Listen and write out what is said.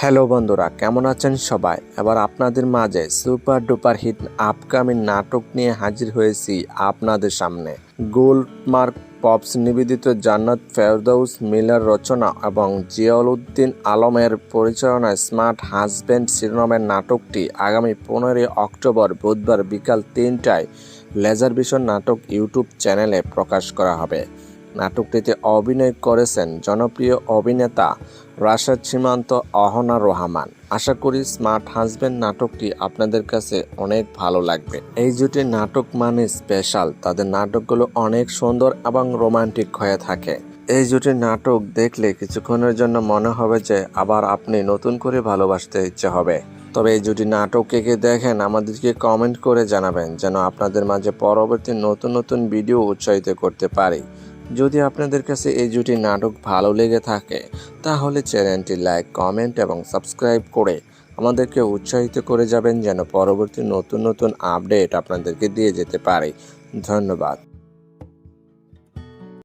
Hello বন্ধুরা, কেমন আছেন সবাই? এবার আপনাদের মাঝে সুপার ডুপার হিট আপকামিং নাটক নিয়ে হাজির হয়েছি আপনাদের সামনে। গোল্ড মার্ক পপস নিবেদিত জান্নাত ফেরদৌস মিলার রচনা এবং জিয়াউল উদ্দিন আলমের পরিচালনায় স্মার্ট হাজব্যান্ড শিরোনামের নাটকটি আগামী পনেরোই অক্টোবর বুধবার বিকাল তিনটায় লেজার ভিশন নাটক ইউটিউব চ্যানেলে প্রকাশ করা হবে। নাটকটিতে অভিনয় করেছেন জনপ্রিয় অভিনেতা রাশেদ সীমান্ত, অহনা রহমান। আশা করি স্মার্ট হাজবেন্ড নাটকটি আপনাদের কাছে অনেক ভালো লাগবে। এই জুটির নাটক মানে স্পেশাল। তাদের নাটকগুলো অনেক সুন্দর এবং রোমান্টিক হয়ে থাকে। এই জুটির নাটক দেখলে কিছুক্ষণের জন্য মনে হবে যে আবার আপনি নতুন করে ভালোবাসতে ইচ্ছে হবে। তবে এই জুটি নাটক কে কে দেখেন আমাদেরকে কমেন্ট করে জানাবেন, যেন আপনাদের মাঝে পরবর্তী নতুন নতুন ভিডিও উৎসাহিত করতে পারি। যদি আপনাদের কাছে এই জুটি নাটক ভালো লেগে থাকে, তাহলে চ্যানেলটি লাইক, কমেন্ট এবং সাবস্ক্রাইব করে আমাদেরকে উৎসাহিত করে যাবেন যেন পরবর্তী নতুন নতুন আপডেট আপনাদেরকে দিয়ে যেতে পারে। ধন্যবাদ।